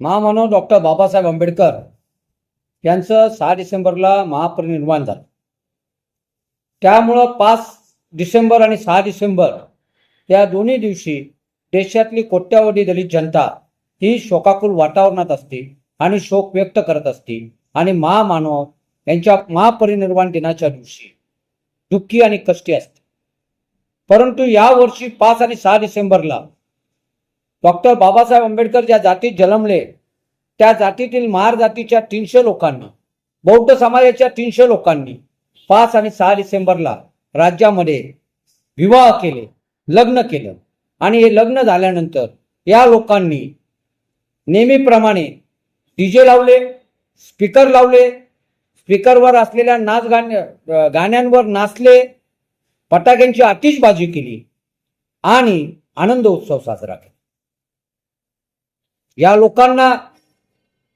महामानव डॉक्टर बाबासाहेब आंबेडकर यांचं सहा डिसेंबरला महापरिनिर्वाण झालं. त्यामुळं पाच डिसेंबर आणि सहा डिसेंबर या दोन्ही दिवशी देशातली कोट्यावधी दलित जनता ही शोकाकुल वातावरणात असते आणि शोक व्यक्त करत असते आणि महामानव यांच्या महापरिनिर्वाण दिनाच्या दिवशी दुःखी आणि कष्टी असते. परंतु यावर्षी पाच आणि सहा डिसेंबरला डॉक्टर बाबासाहेब आंबेडकर ज्या जातीत जन्मले त्या जातीतील महार जातीच्या तीनशे लोकांना बौद्ध समाजाच्या तीनशे लोकांनी पाच आणि सहा डिसेंबरला राज्यामध्ये विवाह केले लग्न केलं. आणि हे लग्न झाल्यानंतर या लोकांनी नेहमीप्रमाणे डीजे लावले स्पीकर लावले स्पीकरवर असलेल्या नाच गाण्या गाण्यांवर नाचले फटाक्यांची आतिषबाजी केली आणि आनंद उत्सव साजरा केला. या लोकांना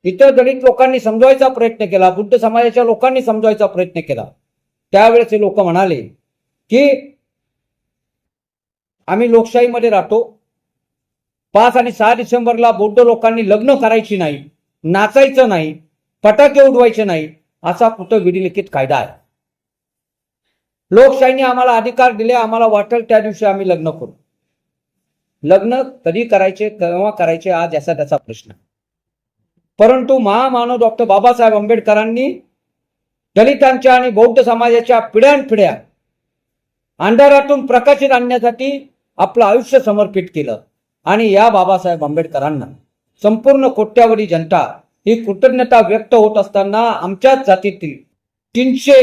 इतर दलित लोकांनी समजवायचा प्रयत्न केला बुद्ध समाजाच्या लोकांनी समजवायचा प्रयत्न केला. त्यावेळेस हे लोक म्हणाले की आम्ही लोकशाहीमध्ये राहतो. पाच आणि सहा डिसेंबरला बौद्ध लोकांनी लग्न करायची नाही नाचायचं नाही फटाके उडवायचे नाही असा कुठं विधिलिखित कायदा आहे. लोकशाहीने आम्हाला अधिकार दिले आम्हाला वाटेल त्या दिवशी आम्ही लग्न करू. लग्न कधी करायचे केव्हा करायचे आज याचा त्याचा प्रश्न. परंतु महामानव डॉक्टर बाबासाहेब आंबेडकरांनी दलितांच्या आणि बौद्ध समाजाच्या पिढ्यानपिढ्या अंधारातून प्रकाशित आणण्यासाठी आपलं आयुष्य समर्पित केलं. आणि या बाबासाहेब आंबेडकरांना संपूर्ण कोट्यावधी जनता ही कृतज्ञता व्यक्त होत असताना आमच्याच जातीतील तीनशे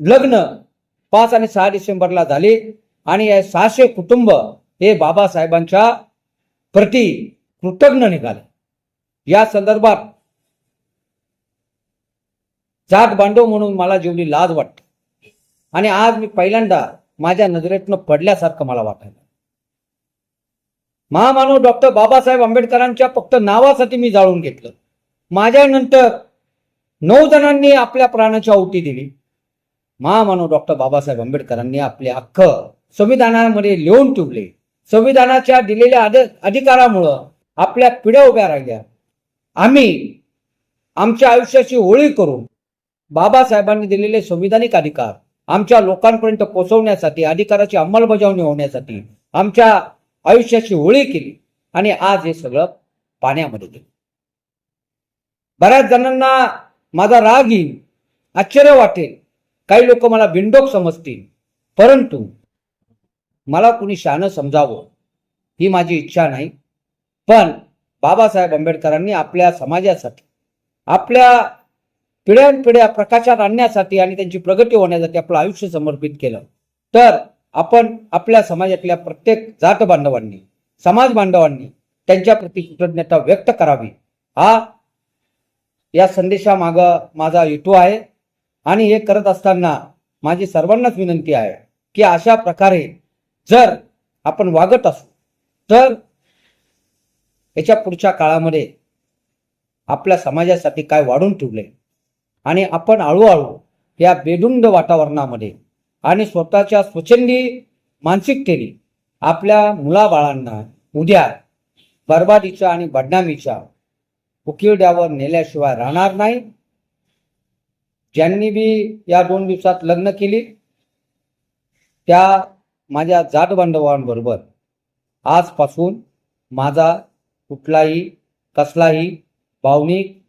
लग्न पाच आणि सहा डिसेंबरला झाले आणि या सहाशे कुटुंब हे बाबासाहेबांच्या प्रती कृतज्ञ निघाले. या संदर्भात जात बांधव म्हणून मला जेवढी लाज वाटते. आणि आज मी पहिल्यांदा माझ्या नजरेतनं पडल्यासारखं मला वाटायला महामानव डॉक्टर बाबासाहेब आंबेडकरांच्या फक्त नावासाठी मी जाळून घेतलं. माझ्यानंतर नऊ जणांनी आपल्या प्राणाची आहुती दिली. महामानव डॉक्टर बाबासाहेब आंबेडकरांनी आपले अख्ख संविधानामध्ये लिहून ठेवले. संविधानाच्या दिलेल्या अधिकारामुळं आपल्या पिढ्या उभ्या राहिल्या. आम्ही आमच्या आयुष्याची होळी करून बाबासाहेबांनी दिलेले संविधानिक अधिकार आमच्या लोकांपर्यंत पोहोचवण्यासाठी अधिकाराची अंमलबजावणी होण्यासाठी आमच्या आयुष्याची होळी केली आणि आज हे सगळं पाण्यामध्ये गेलं. बऱ्याच जणांना माझा राग येईल आश्चर्य वाटेल. काही लोक मला बिंडोक समजतील परंतु मला कुणी शानं समजावं ही माझी इच्छा नाही. पण बाबासाहेब आंबेडकरांनी आपल्या समाजासाठी आपल्या पिढ्यानपिढ्या प्रकाशात आणण्यासाठी आणि त्यांची प्रगती होण्यासाठी आपलं आयुष्य समर्पित केलं. तर आपण आपल्या समाजातल्या प्रत्येक जात बांधवांनी समाज बांधवांनी त्यांच्या कृतज्ञता व्यक्त करावी. हा या संदेशामाग माझा हेतू आहे आणि हे करत असताना माझी सर्वांनाच विनंती आहे की अशा प्रकारे जर आपण वागत असू तर याच्या पुढच्या काळामध्ये आपल्या समाजासाठी काय वाढून ठेवले आणि आपण हळूहळू या बेदुंद वातावरणामध्ये आणि स्वतःच्या स्वच्छंदी मानसिकतेने आपल्या मुलाबाळांना उद्या बर्बादीच्या आणि बदनामीच्या उकिरड्यावर नेल्याशिवाय राहणार नाही. ज्यांनी बी या दोन दिवसात लग्न केली त्या माझ्या जात बांधवांबरोबर आजपासून माझा कुठलाही कसलाही भावनिक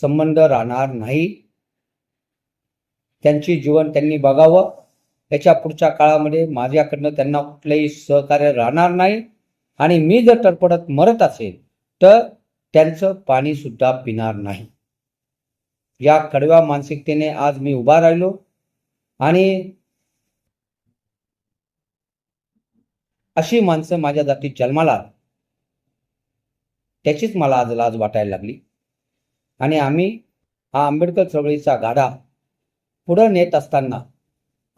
संबंध राहणार नाही. त्यांची जीवन त्यांनी बघावं. याच्या पुढच्या काळामध्ये माझ्याकडनं त्यांना कुठलंही सहकार्य राहणार नाही. आणि मी जर तडफडत मरत असेल तर त्यांचं पाणी सुद्धा पिणार नाही. या कडव्या मानसिकतेने आज मी उभा राहिलो. आणि अशी माणसं माझ्या जातीत जन्माला त्याचीच मला आज लाज वाटायला लागली. आणि आम्ही हा आंबेडकर चळवळीचा गाडा पुढं नेत असताना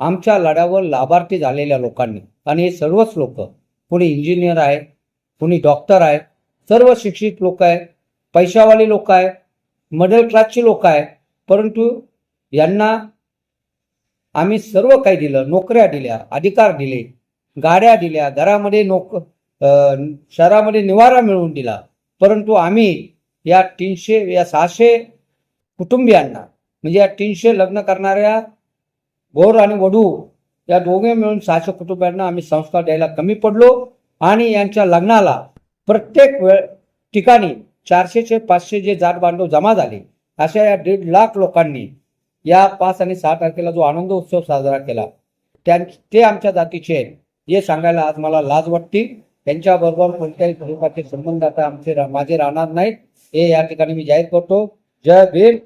आमच्या लढ्यावर लाभार्थी झालेल्या लोकांनी आणि हे सर्वच लोक कुणी इंजिनियर आहे कुणी डॉक्टर आहे सर्व शिक्षित लोक आहे पैशावाली लोक आहे मिडल क्लासची लोक आहे परंतु यांना आम्ही सर्व काही दिलं नोकऱ्या दिल्या अधिकार दिले गाड्या दिल्या घरामध्ये नोक शहरामध्ये निवारा मिळवून दिला. परंतु आम्ही या तीनशे या सहाशे कुटुंबियांना म्हणजे या तीनशे लग्न करणाऱ्या गोर आणि वधू या दोघे मिळून सहाशे कुटुंबियांना आम्ही संस्कार द्यायला कमी पडलो आणि यांच्या लग्नाला प्रत्येक वेळ ठिकाणी चारशेचे पाचशे जे जात बांधव जमा झाले अशा या दीड लाख लोकांनी या पाच आणि सहा तारखेला जो आनंद उत्सव साजरा केला त्यां ते आमच्या जातीचे आहेत. हे सांगायला आज मला लाज वाटते. त्यांच्याबरोबर कोणत्याही स्वरूपाचे संबंध आता आमचे माझे राहणार नाहीत. हे या ठिकाणी मी जाहीर करतो. जय भीम.